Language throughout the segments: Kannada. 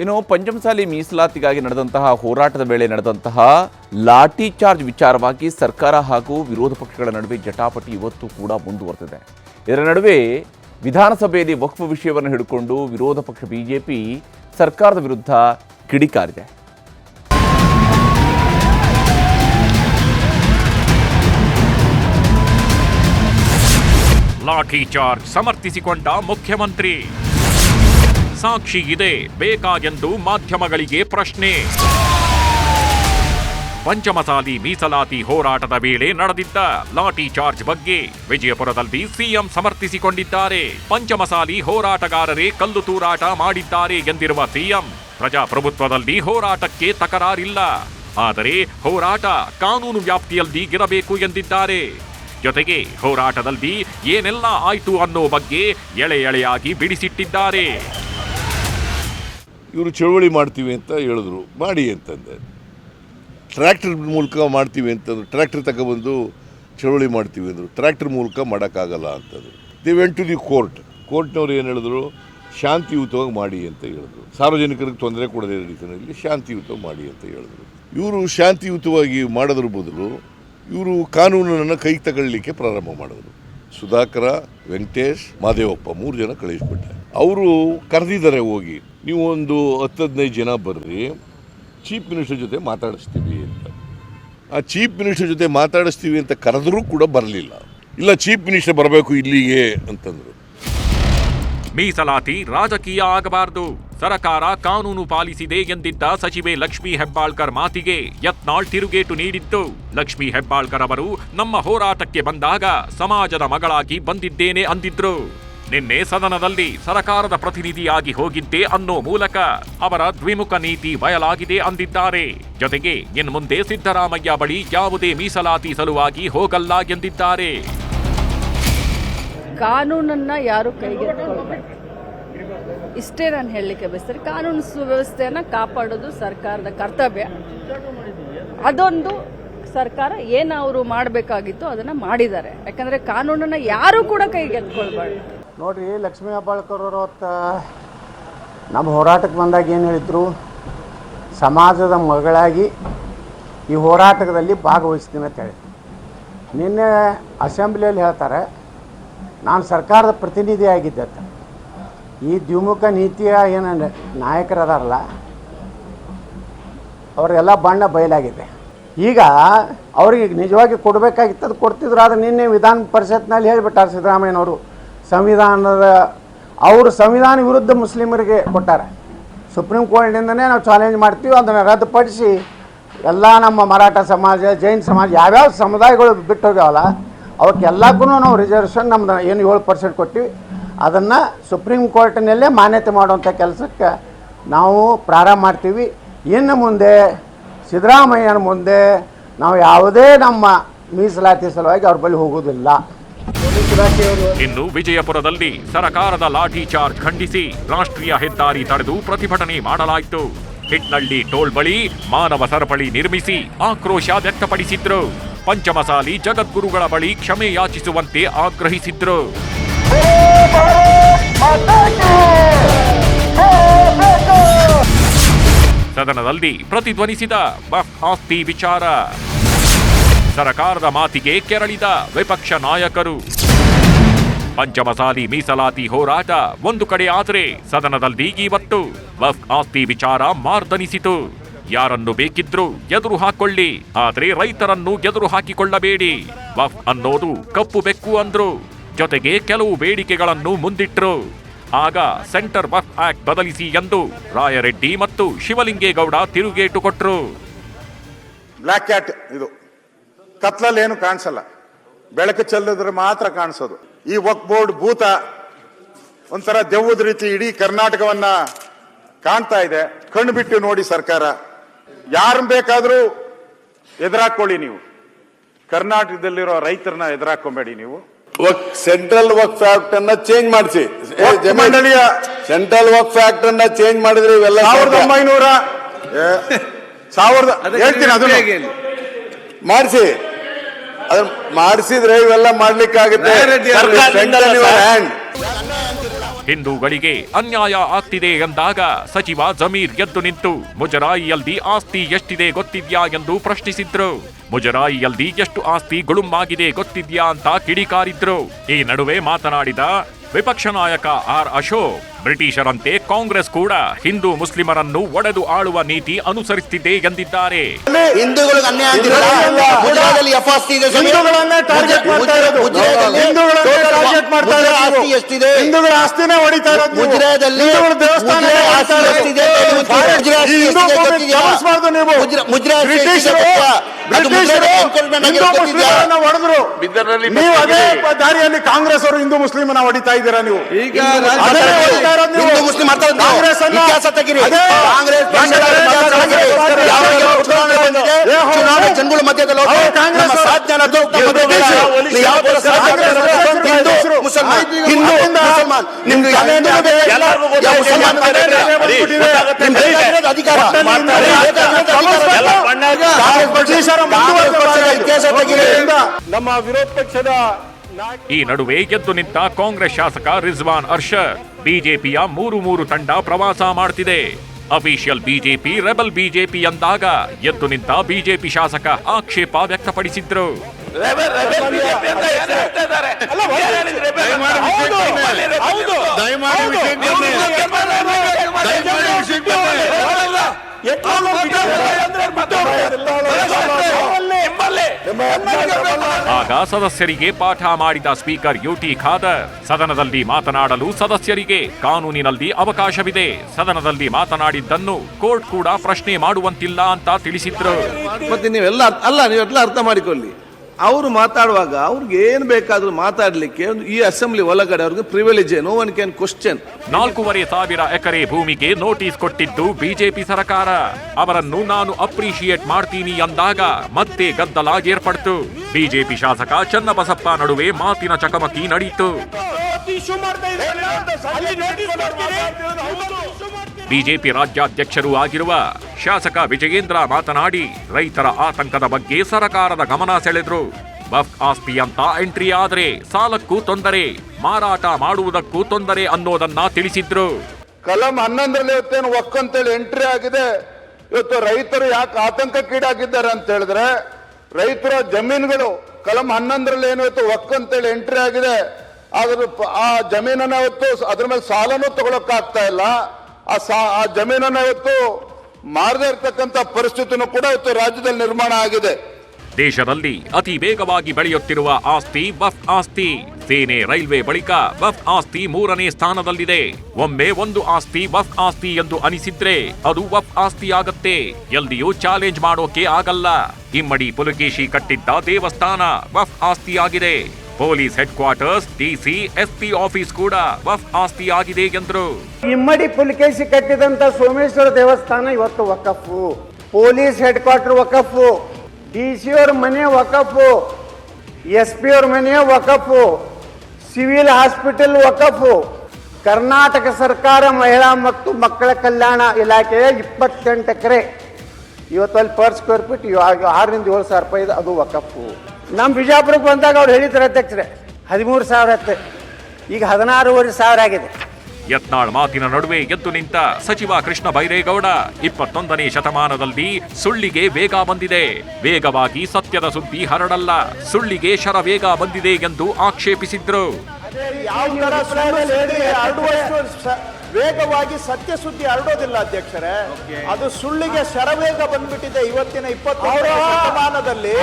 ಇನ್ನು ಪಂಚಮಸಾಲಿ ಮೀಸಲಾತಿಗಾಗಿ ನಡೆದಂತಹ ಹೋರಾಟದ ವೇಳೆ ನಡೆದಂತಹ ಲಾಠಿ ಚಾರ್ಜ್ ವಿಚಾರವಾಗಿ ಸರ್ಕಾರ ಹಾಗೂ ವಿರೋಧ ಪಕ್ಷಗಳ ನಡುವೆ ಜಟಾಪಟಿ ಇವತ್ತು ಕೂಡ ಮುಂದುವರೆದಿದೆ. ಇದರ ನಡುವೆ ವಿಧಾನಸಭೆಯಲ್ಲಿ ವಕ್ಫ್ ವಿಷಯವನ್ನು ಹಿಡ್ಕೊಂಡು ವಿರೋಧ ಪಕ್ಷ ಬಿಜೆಪಿ ಸರ್ಕಾರದ ವಿರುದ್ಧ ಕಿಡಿಕಾರಿದೆ ಲಾಠಿ ಚಾರ್ಜ್ ಸಮರ್ಥಿಸಿಕೊಂಡ ಮುಖ್ಯಮಂತ್ರಿ ಸಾಕ್ಷಿ ಇದೆ. ಬೇಕಾಗೆಂದು ಮಾಧ್ಯಮಗಳಿಗೆ ಪ್ರಶ್ನೆ. ಪಂಚಮಸಾಲಿ ಮೀಸಲಾತಿ ಹೋರಾಟದ ವೇಳೆ ನಡೆದಿದ್ದ ಲಾಠಿ ಚಾರ್ಜ್ ಬಗ್ಗೆ ವಿಜಯಪುರದಲ್ಲಿ ಸಿಎಂ ಸಮರ್ಥಿಸಿಕೊಂಡಿದ್ದಾರೆ. ಪಂಚಮಸಾಲಿ ಹೋರಾಟಗಾರರೇ ಕಲ್ಲು ತೂರಾಟ ಮಾಡಿದ್ದಾರೆ ಎಂದಿರುವ ಸಿಎಂ ಪ್ರಜಾಪ್ರಭುತ್ವದಲ್ಲಿ ಹೋರಾಟಕ್ಕೆ ತಕರಾರಿಲ್ಲ. ಆದರೆ ಹೋರಾಟ ಕಾನೂನು ವ್ಯಾಪ್ತಿಯಲ್ಲಿ ಇರಬೇಕು ಎಂದಿದ್ದಾರೆ. ಜೊತೆಗೆ ಹೋರಾಟದಲ್ಲಿ ಏನೆಲ್ಲ ಆಯಿತು ಅನ್ನೋ ಬಗ್ಗೆ ಎಳೆ ಎಳೆಯಾಗಿ ಬಿಡಿಸಿಟ್ಟಿದ್ದಾರೆ. ಇವರು ಚಳುವಳಿ ಮಾಡ್ತೀವಿ ಅಂತ ಹೇಳಿದ್ರು. ಮಾಡಿ ಅಂತಂದೆ. ಟ್ರ್ಯಾಕ್ಟರ್ ಮೂಲಕ ಮಾಡ್ತೀವಿ ಅಂತಂದ್ರು. ಟ್ರ್ಯಾಕ್ಟರ್ ತಗೊಬಂದು ಚಳುವಳಿ ಮಾಡ್ತೀವಿ ಅಂದರು. ಟ್ರ್ಯಾಕ್ಟರ್ ಮೂಲಕ ಮಾಡೋಕ್ಕಾಗಲ್ಲ ಅಂತಂದರು. They went to the court ಕೋರ್ಟ್ನವ್ರು ಏನು ಹೇಳಿದ್ರು? ಶಾಂತಿಯುತವಾಗಿ ಮಾಡಿ ಅಂತ ಹೇಳಿದ್ರು. ಸಾರ್ವಜನಿಕರಿಗೆ ತೊಂದರೆ ಕೊಡದೇ ರೀತಿಯಲ್ಲಿ ಶಾಂತಿಯುತವಾಗಿ ಮಾಡಿ ಅಂತ ಹೇಳಿದ್ರು. ಇವರು ಶಾಂತಿಯುತವಾಗಿ ಮಾಡೋದ್ರ ಬದಲು ಇವರು ಕಾನೂನನ್ನು ಕೈಗೆ ತಗೊಳ್ಳಿಕ್ಕೆ ಪ್ರಾರಂಭ ಮಾಡಿದ್ರು. ಸುಧಾಕರ, ವೆಂಕಟೇಶ್, ಮಾದೇವಪ್ಪ ಮೂರು ಜನ ಕಳಿಸ್ಬಿಟ್ಟೆ ಅವರು ಕರೆದಿದ್ದಾರೆ ಹೋಗಿ. ನೀವು ಒಂದು ಹತ್ತು ಹದಿನೈದು ಜನ ಬರ್ರಿ, ಚೀಫ್ ಮಿನಿಸ್ಟರ್ ಜೊತೆ ಮಾತಾಡಿಸ್ತೀವಿ ಅಂತ. ಆ ಚೀಫ್ ಮಿನಿಸ್ಟರ್ ಜೊತೆ ಮಾತಾಡಿಸ್ತೀವಿ ಅಂತ ಕರೆದರೂ ಕೂಡ ಬರಲಿಲ್ಲ. ಇಲ್ಲ, ಚೀಫ್ ಮಿನಿಸ್ಟರ್ ಬರಬೇಕು ಇಲ್ಲಿಗೆ ಅಂತಂದರು. ಮೀಸಲಾತಿ ರಾಜಕೀಯ ಆಗಬಾರದು. ಸರಕಾರ ಕಾನೂನು ಪಾಲಿಸಿದೆ ಎಂದಿದ್ದ ಸಚಿವೆ ಲಕ್ಷ್ಮೀ ಹೆಬ್ಬಾಳ್ಕರ್ ಮಾತಿಗೆ ಯತ್ನಾಳ್ ತಿರುಗೇಟು ನೀಡಿತ್ತು. ಲಕ್ಷ್ಮೀ ಹೆಬ್ಬಾಳ್ಕರ್ ಅವರು, ನಮ್ಮ ಹೋರಾಟಕ್ಕೆ ಬಂದಾಗ ಸಮಾಜದ ಮಗಳಾಗಿ ಬಂದಿದ್ದೇನೆ ಅಂದಿದ್ರು. ನಿನ್ನೆ ಸದನದಲ್ಲಿ ಸರಕಾರದ ಪ್ರತಿನಿಧಿಯಾಗಿ ಹೋಗಿದ್ದೆ ಅನ್ನೋ ಮೂಲಕ ಅವರ ದ್ವಿಮುಖ ನೀತಿ ಬಯಲಾಗಿದೆ ಅಂದಿದ್ದಾರೆ. ಜೊತೆಗೆ ಇನ್ಮುಂದೆ ಸಿದ್ದರಾಮಯ್ಯ ಬಳಿ ಯಾವುದೇ ಮೀಸಲಾತಿ ಸಲುವಾಗಿ ಹೋಗಲ್ಲ ಎಂದಿದ್ದಾರೆ. ಕಾನೂನನ್ನ ಯಾರು ಕೈಗೆತ್ತಿಕೊಳ್ಬೇಕು ಇಷ್ಟೇ ನಾನು ಹೇಳಲಿಕ್ಕೆ ಬಯಸ್ತೇನೆ. ಕಾನೂನು ಸುವ್ಯವಸ್ಥೆಯನ್ನು ಕಾಪಾಡೋದು ಸರ್ಕಾರದ ಕರ್ತವ್ಯ. ಅದೊಂದು ಸರ್ಕಾರ ಏನು ಅವರು ಮಾಡಬೇಕಾಗಿತ್ತು ಅದನ್ನ ಮಾಡಿದ್ದಾರೆ. ಯಾಕಂದ್ರೆ ಕಾನೂನನ್ನ ಯಾರು ಕೂಡ ಕೈಗೆತ್ತಿಕೊಳ್ಬಾರ್ದು. ನೋಡ್ರಿ, ಲಕ್ಷ್ಮೀ ಹೆಬ್ಬಾಳ್ಕರ್ ಅವರು ನಮ್ಮ ಹೋರಾಟಕ್ಕೆ ಬಂದಾಗ ಏನು ಹೇಳಿದರು? ಸಮಾಜದ ಮಗಳಾಗಿ ಈ ಹೋರಾಟದಲ್ಲಿ ಭಾಗವಹಿಸ್ತೀನಿ ಅಂತ ಹೇಳಿ ನಿನ್ನೆ ಅಸೆಂಬ್ಲಿಯಲ್ಲಿ ಹೇಳ್ತಾರೆ ನಾನು ಸರ್ಕಾರದ ಪ್ರತಿನಿಧಿ ಆಗಿದ್ದೆ ಅಂತ. ಈ ದ್ವಿಮುಖ ನೀತಿಯ ಏನು ನಾಯಕರದಾರಲ್ಲ ಅವರೆಲ್ಲ ಬಣ್ಣ ಬಯಲಾಗಿದೆ. ಈಗ ಅವ್ರಿಗೆ ನಿಜವಾಗಿ ಕೊಡಬೇಕಾಗಿತ್ತು, ಅದು ಕೊಡ್ತಿದ್ರು. ಆದರೆ ನಿನ್ನೆ ವಿಧಾನ ಪರಿಷತ್ನಲ್ಲಿ ಹೇಳಿಬಿಟ್ಟಾರೆ ಸಿದ್ದರಾಮಯ್ಯನವರು, ಸಂವಿಧಾನದ, ಅವರು ಸಂವಿಧಾನ ವಿರುದ್ಧ ಮುಸ್ಲಿಮರಿಗೆ ಕೊಟ್ಟಾರೆ. ಸುಪ್ರೀಂ ಕೋರ್ಟ್ನಿಂದನೇ ನಾವು ಚಾಲೆಂಜ್ ಮಾಡ್ತೀವಿ, ಅದನ್ನು ರದ್ದುಪಡಿಸಿ ಎಲ್ಲ ನಮ್ಮ ಮರಾಠ ಸಮಾಜ, ಜೈನ್ ಸಮಾಜ, ಯಾವ್ಯಾವ ಸಮುದಾಯಗಳು ಬಿಟ್ಟು ಹೋಗ್ಯಾವಲ್ಲ ಅವಕ್ಕೆಲ್ಲಕ್ಕೂ ನಾವು ರಿಸರ್ವೇಷನ್ ನಮ್ದು ಏನು ಏಳು ಪರ್ಸೆಂಟ್ ಕೊಟ್ಟಿವಿ ಅದನ್ನು ಸುಪ್ರೀಂ ಕೋರ್ಟಿನಲ್ಲೇ ಮಾನ್ಯತೆ ಮಾಡುವಂಥ ಕೆಲಸಕ್ಕೆ ನಾವು ಪ್ರಾರಂಭ ಮಾಡ್ತೀವಿ. ಇನ್ನು ಮುಂದೆ ಸಿದ್ದರಾಮಯ್ಯನ ಮುಂದೆ ನಾವು ಯಾವುದೇ ನಮ್ಮ ಮೀಸಲಾತಿ ಸಲುವಾಗಿ ಅವ್ರ ಬಳಿ ಹೋಗೋದಿಲ್ಲ ಇನ್ನು ವಿಜಯಪುರದಲ್ಲಿ ಸರಕಾರದ ಲಾಠಿ ಚಾರ್ಜ್ ಖಂಡಿಸಿ ರಾಷ್ಟ್ರೀಯ ಹೆದ್ದಾರಿ ತಡೆದು ಪ್ರತಿಭಟನೆ ಮಾಡಲಾಯಿತು. ಹಿಟ್ನಳ್ಳಿ ಟೋಲ್ ಬಳಿ ಮಾನವ ಸರಪಳಿ ನಿರ್ಮಿಸಿ ಆಕ್ರೋಶ ವ್ಯಕ್ತಪಡಿಸಿದ್ರು. ಪಂಚಮಸಾಲಿ ಜಗದ್ಗುರುಗಳ ಬಳಿ ಕ್ಷಮೆ ಯಾಚಿಸುವಂತೆ ಆಗ್ರಹಿಸಿದ್ರು. ಸದನದಲ್ಲಿ ಪ್ರತಿಧ್ವನಿಸಿದ ಬಫ್ ಆಸ್ತಿ ವಿಚಾರ. ಸರಕಾರದ ಮಾತಿಗೆ ಕೆರಳಿದ ವಿಪಕ್ಷ ನಾಯಕರು. ಪಂಚಮಸಾಲಿ ಮೀಸಲಾತಿ ಹೋರಾಟ ಒಂದು ಕಡೆ ಆದರೆ ಸದನದಲ್ಲಿ ಇವತ್ತು ವಕ್ಫ್ ಆಸ್ತಿ ವಿಚಾರ ಮಾರ್ದನಿಸಿತು. ಯಾರನ್ನು ಬೇಕಿದ್ರೂ ಎದುರು ಹಾಕೊಳ್ಳಿ, ಆದರೆ ರೈತರನ್ನು ಎದುರು ಹಾಕಿಕೊಳ್ಳಬೇಡಿ. ಬಫ್ ಅನ್ನೋದು ಕಪ್ಪು ಬೆಕ್ಕು ಅಂದ್ರು. ಜೊತೆಗೆ ಕೆಲವು ಬೇಡಿಕೆಗಳನ್ನು ಮುಂದಿಟ್ರು. ಆಗ ಸೆಂಟರ್ ಬಫ್ ಆಕ್ಟ್ ಬದಲಿಸಿ ಎಂದು ರಾಯರೆಡ್ಡಿ ಮತ್ತು ಶಿವಲಿಂಗೇಗೌಡ ತಿರುಗೇಟು ಕೊಟ್ರು. ಬ್ಲ್ಯಾಕ್ ಕ್ಯಾಟ್ ಇದು. ಕತ್ಲಲ್ಲಿ ಏನು ಕಾಣಿಸಲ್ಲ. ಬೆಳಕು ಚೆಲ್ಲಿದ್ರೆ ಮಾತ್ರ ಕಾಣಿಸೋದು. ಈ ವಕ್ ಬೋರ್ಡ್ ಭೂತ ಒಂಥರ ದೆವ್ವದ ರೀತಿ ಇಡೀ ಕರ್ನಾಟಕವನ್ನ ಕಾಣ್ತಾ ಇದೆ. ಕಣ್ಣು ಬಿಟ್ಟು ನೋಡಿ ಸರ್ಕಾರ. ಯಾರನ್ನ ಬೇಕಾದರೂ ಎದುರಾಕೊಳ್ಳಿ ನೀವು. ಕರ್ನಾಟಕದಲ್ಲಿರೋ ರೈತರನ್ನ ಎದುರಾಕೊಂಬೇಡಿ ನೀವು. ಸೆಂಟ್ರಲ್ ವರ್ಕ್ ಫ್ಯಾಕ್ಟ್ ಅನ್ನ ಚೇಂಜ್ ಮಾಡಿಸಿ. ಮಂಡಳಿಯ ಸೆಂಟ್ರಲ್ ವರ್ಕ್ ಫ್ಯಾಕ್ಟ್ ಅನ್ನ ಚೇಂಜ್ ಮಾಡಿದ್ರೆ ಇವೆಲ್ಲ ಸಾವಿರದ. ಒಂಬೈನೂರ ಏ, ಸಾವಿರದ ಹೇಳ್ತೀನಿ ಅದು ಮಾಡಿಸಿ. ಅದನ್ನ ಮಾಡಿಸಿದ್ರೆ ಇವೆಲ್ಲ ಮಾಡ್ಲಿಕ್ಕಾಗುತ್ತೆ. ಹಿಂದೂಗಳಿಗೆ ಅನ್ಯಾಯ ಆಗ್ತಿದೆ ಎಂದಾಗ ಸಚಿವ ಜಮೀರ್ ಎದ್ದು ನಿಂತು, ಮುಜರಾಯಿಯಲ್ಲಿ ಆಸ್ತಿ ಎಷ್ಟಿದೆ ಗೊತ್ತಿದ್ಯಾ ಎಂದು ಪ್ರಶ್ನಿಸಿದ್ರು. ಮುಜರಾಯಿಯಲ್ಲಿ ಎಷ್ಟು ಆಸ್ತಿ ಗುಳುಮಾಗಿದೆ ಗೊತ್ತಿದ್ಯಾ ಅಂತ ಕಿಡಿಕಾರಿದ್ರು. ಈ ನಡುವೆ ಮಾತನಾಡಿದ ವಿಪಕ್ಷ ನಾಯಕ ಆರ್ ಅಶೋಕ್ ಬ್ರಿಟಿಷರಂತೆ ಕಾಂಗ್ರೆಸ್ ಕೂಡ ಹಿಂದೂ ಮುಸ್ಲಿಮರನ್ನು ಒಡೆದು ಆಳುವ ನೀತಿ ಅನುಸರಿಸುತ್ತಿದೆ ಎಂದಿದ್ದಾರೆ. ಹಿಂದೂಗಳು ನೀವು. ಅದು ಹೊಡೆದ್ರು. ನೀವು ದಾರಿಯಲ್ಲಿ ಕಾಂಗ್ರೆಸ್ ಅವರು ಹಿಂದೂ ಮುಸ್ಲಿಮನ ಹೊಡಿತಾ ಇದ್ದೀರಾ ನೀವು? ಈಗ ಅದೇ ನೀವು. ಹಿಂದೂ ಮುಸ್ಲಿಂ ಕಾಂಗ್ರೆಸ್ ಯಾವ ಯಾವ ಚುನಾವಣೆ ಜನಗಳ ಮಧ್ಯದಲ್ಲಿ ಹೋಗಿ ಅಧಿಕಾರ. ನಮ್ಮ ವಿರೋಧ ಪಕ್ಷದ ನಾಯಕ ಈ ನಡುವೆ ಎದ್ದು ನಿಂತ ಕಾಂಗ್ರೆಸ್ ಶಾಸಕ ರಿಜ್ವಾನ್ ಅರ್ಷ ಬಿಜೆಪಿಯ ಮೂರು ಮೂರು ತಂಡ ಪ್ರವಾಸ ಮಾಡ್ತಿದೆ. ಅಫಿಷಿಯಲ್ ಬಿಜೆಪಿ ರೆಬಲ್ ಬಿಜೆಪಿ ಎಂದಾಗ ಎದ್ದು ನಿಂತ ಬಿಜೆಪಿ ಶಾಸಕ ಆಕ್ಷೇಪ ವ್ಯಕ್ತಪಡಿಸಿದ್ರು. ಆಗ ಸದಸ್ಯರಿಗೆ ಪಾಠ ಮಾಡಿದ ಸ್ಪೀಕರ್ ಯುಟಿ ಖಾದರ್. ಸದನದಲ್ಲಿ ಮಾತನಾಡಲು ಸದಸ್ಯರಿಗೆ ಕಾನೂನಿನಲ್ಲಿ ಅವಕಾಶವಿದೆ. ಸದನದಲ್ಲಿ ಮಾತನಾಡಿದ್ದನ್ನು ಕೋರ್ಟ್ ಕೂಡ ಪ್ರಶ್ನೆ ಮಾಡುವಂತಿಲ್ಲ ಅಂತ ತಿಳಿಸಿದ್ರು. ಮತ್ತೆ ನೀವೆಲ್ಲ ಅಲ್ಲ ನೀವೆಲ್ಲ ಅರ್ಥ ಮಾಡಿಕೊಳ್ಳಿ. ಅವರು ಮಾತಾಡುವಾಗ ಅವ್ರಿಗೆ ಏನು ಬೇಕಾದ್ರೂ ಮಾತಾಡಲಿಕ್ಕೆ ಒಂದು ಈ ಅಸೆಂಬ್ಲಿ ಒಳಗಡೆ ಅವ್ರಿಗೆ privilege no one can question ನಾಲ್ಕೂವರೆ ಸಾವಿರ ಎಕರೆ ಭೂಮಿಗೆ ನೋಟಿಸ್ ಕೊಟ್ಟಿದ್ದು ಬಿಜೆಪಿ ಸರ್ಕಾರ. ಅವರನ್ನು ನಾನು ಅಪ್ರಿಶಿಯೇಟ್ ಮಾಡ್ತೀನಿ ಅಂದಾಗ ಮತ್ತೆ ಗದ್ದಲ ಏರ್ಪಡ್ತು. ಬಿಜೆಪಿ ಶಾಸಕ ಚನ್ನಬಸಪ್ಪ ನಡುವೆ ಮಾತಿನ ಚಕಮಕಿ ನಡೆಯಿತು ಬಿಜೆಪಿ ರಾಜ್ಯಾಧ್ಯಕ್ಷರೂ ಆಗಿರುವ ಶಾಸಕ ವಿಜಯೇಂದ್ರ ಮಾತನಾಡಿ, ರೈತರ ಆತಂಕದ ಬಗ್ಗೆ ಸರಕಾರದ ಗಮನ ಸೆಳೆದ್ರು. ಬಫ್ ಆಸ್ತಿ ಅಂತ ಎಂಟ್ರಿ ಆದರೆ ಸಾಲಕ್ಕೂ ತೊಂದರೆ, ಮಾರಾಟ ಮಾಡುವುದಕ್ಕೂ ತೊಂದರೆ ಅನ್ನೋದನ್ನ ತಿಳಿಸಿದ್ರು. ಕಲಂ ಹನ್ನೊಂದರಲ್ಲಿ ಇವತ್ತೇನು ಒಕ್ ಅಂತೇಳಿ ಎಂಟ್ರಿ ಆಗಿದೆ. ಇವತ್ತು ರೈತರು ಯಾಕೆ ಆತಂಕಕ್ಕೀಡಾಗಿದ್ದಾರೆ ಅಂತ ಹೇಳಿದ್ರೆ, ರೈತರ ಜಮೀನುಗಳು ಕಲಂ ಹನ್ನೊಂದರಲ್ಲಿ ಏನು ಇವತ್ತು ಒಕ್ ಅಂತೇಳಿ ಎಂಟ್ರಿ ಆಗಿದೆ. ಅದ್ರ ಪ- ಆ ಜಮೀನನ್ನ ಇವತ್ತು ಅದ್ರ ಮೇಲೆ ಸಾಲನೂ ತಗೊಳಕ್ ಆಗ್ತಾ ಇಲ್ಲ. ಆ ಆ ಜಮೀನನ್ನ ಇವತ್ತು ಮಾರದೇ ಇರತಕ್ಕಂತ ಪರಿಸ್ಥಿತಿನೂ ಕೂಡ ಇವತ್ತು ರಾಜ್ಯದಲ್ಲಿ ನಿರ್ಮಾಣ ಆಗಿದೆ. ದೇಶದಲ್ಲಿ ಅತಿ ವೇಗವಾಗಿ ಬೆಳೆಯುತ್ತಿರುವ ಆಸ್ತಿ ಬಫ್ ಆಸ್ತಿ. ಸೇನೆ ರೈಲ್ವೆ ಬಳಿಕ ಬಫ್ ಆಸ್ತಿ ಮೂರನೇ ಸ್ಥಾನದಲ್ಲಿದೆ. ಒಮ್ಮೆ ಒಂದು ಆಸ್ತಿ ಬಫ್ ಆಸ್ತಿ ಎಂದು ಅನಿಸಿದ್ರೆ ಅದು ಬಫ್ ಆಸ್ತಿ ಆಗತ್ತೆ. ಎಲ್ಲಿಯೂ ಚಾಲೆಂಜ್ ಮಾಡೋಕೆ ಆಗಲ್ಲ. ಇಮ್ಮಡಿ ಪುಲಕೇಶಿ ಕಟ್ಟಿದ್ದ ದೇವಸ್ಥಾನ ಬಫ್ ಆಸ್ತಿ ಆಗಿದೆ. Police headquarters DC SP office ಕೂಡ ವಫ್ ಆಸ್ತಿ ಆಗಿದೆ ಎಂದರು. ಇಮ್ಮಡಿ ಪುಲಿಕೇಶಿ ಕಟ್ಟಿದಂತ ಸೋಮೇಶ್ವರ ದೇವಸ್ಥಾನ ಇವತ್ತು Waqf. Police headquarter Waqf DC ಅವ್ರ ಮನೆ ವಕಫು. ಎಸ್ ಪಿ ಅವ್ರ ಮನೆ ವಕಫು. Civil hospital Waqf. ಕರ್ನಾಟಕ ಸರ್ಕಾರ ಮಹಿಳಾ ಮತ್ತು ಮಕ್ಕಳ ಕಲ್ಯಾಣ ಇಲಾಖೆಯ ಇಪ್ಪತ್ತೆಂಟು ಎಕರೆ. ಇವತ್ತು ಅಲ್ಲಿ ಪರ್ ಸ್ಕ್ವೇರ್ ಫೀಟ್ ಆರರಿಂದ ಏಳು ಸಾವಿರ ರೂಪಾಯಿ ಇದೆ. ಅದು ವಕಫು ನಮ್ಮ ಬಿಜಾಪುರಕ್ಕೆ ಬಂದಾಗ ಅವ್ರು ಹೇಳಿದ್ರು ಅಧ್ಯಕ್ಷರೇ ಹದಿಮೂರು ಸಾವಿರ ಇತ್ತು ಈಗ ಹದಿನಾರೂವರೆ ಸಾವಿರ ಆಗಿದೆ. ಯತ್ನಾಳ್ ಮಾತಿನ ನಡುವೆ ಎದ್ದು ನಿಂತ ಸಚಿವ ಕೃಷ್ಣ ಬೈರೇಗೌಡ ಇಪ್ಪತ್ತೊಂದನೇ ಶತಮಾನದಲ್ಲಿ ಸುಳ್ಳಿಗೆ ವೇಗ ಬಂದಿದೆ. ವೇಗವಾಗಿ ಸತ್ಯದ ಸುದ್ದಿ ಹರಡಲ್ಲ ಸುಳ್ಳಿಗೆ ಶರ ವೇಗ ಬಂದಿದೆ ಎಂದು ಆಕ್ಷೇಪಿಸಿದ್ರು. ವೇಗವಾಗಿ ಸತ್ಯ ಸುದ್ದಿ ಹರಡೋದಿಲ್ಲ ಅಧ್ಯಕ್ಷರೇ. ಅದು ಸುಳ್ಳಿಗೆ ಶರವೇಗ ಬಂದ್ಬಿಟ್ಟಿದೆ ಇವತ್ತಿನ ಇಪ್ಪತ್ತಾರು ಶತಮಾನದಲ್ಲಿ.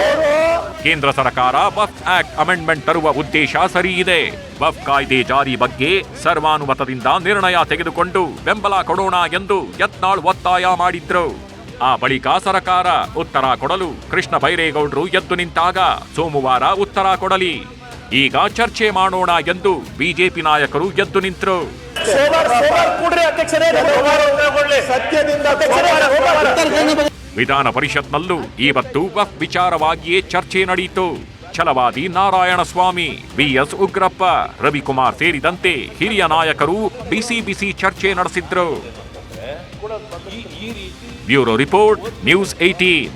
ಕೇಂದ್ರ ಸರ್ಕಾರ ಬಫ್ ಆಕ್ಟ್ ಅಮೆಂಡ್ಮೆಂಟ್ ತರುವ ಉದ್ದೇಶ ಸರಿ ಇದೆ. ಬಫ್ ಕಾಯ್ದೆ ಜಾರಿ ಬಗ್ಗೆ ಸರ್ವಾನುಮತದಿಂದ ನಿರ್ಣಯ ತೆಗೆದುಕೊಂಡು ಬೆಂಬಲ ಕೊಡೋಣ ಎಂದು ಯತ್ನಾಳ್ ಒತ್ತಾಯ ಮಾಡಿದ್ರು. ಆ ಬಳಿಕ ಸರಕಾರ ಉತ್ತರ ಕೊಡಲು ಕೃಷ್ಣ ಬೈರೇಗೌಡರು ಎದ್ದು ನಿಂತಾಗ ಸೋಮವಾರ ಉತ್ತರ ಕೊಡಲಿ. ಈಗ ಚರ್ಚೆ ಮಾಡೋಣ ಎಂದು ಬಿಜೆಪಿ ನಾಯಕರು ಎದ್ದು ನಿಂತರು. ವಿಧಾನ ಪರಿಷತ್ನಲ್ಲೂ ಇವತ್ತು ವಕ್ ವಿಚಾರವಾಗಿಯೇ ಚರ್ಚೆ ನಡೆಯಿತು ಛಲವಾದಿ ನಾರಾಯಣ ಸ್ವಾಮಿ ಬಿಎಸ್ ಉಗ್ರಪ್ಪ ರವಿಕುಮಾರ್ ಸೇರಿದಂತೆ ಹಿರಿಯ ನಾಯಕರು ಬಿಸಿ ಬಿಸಿ ಚರ್ಚೆ ನಡೆಸಿದ್ರು. Bureau report news eighteen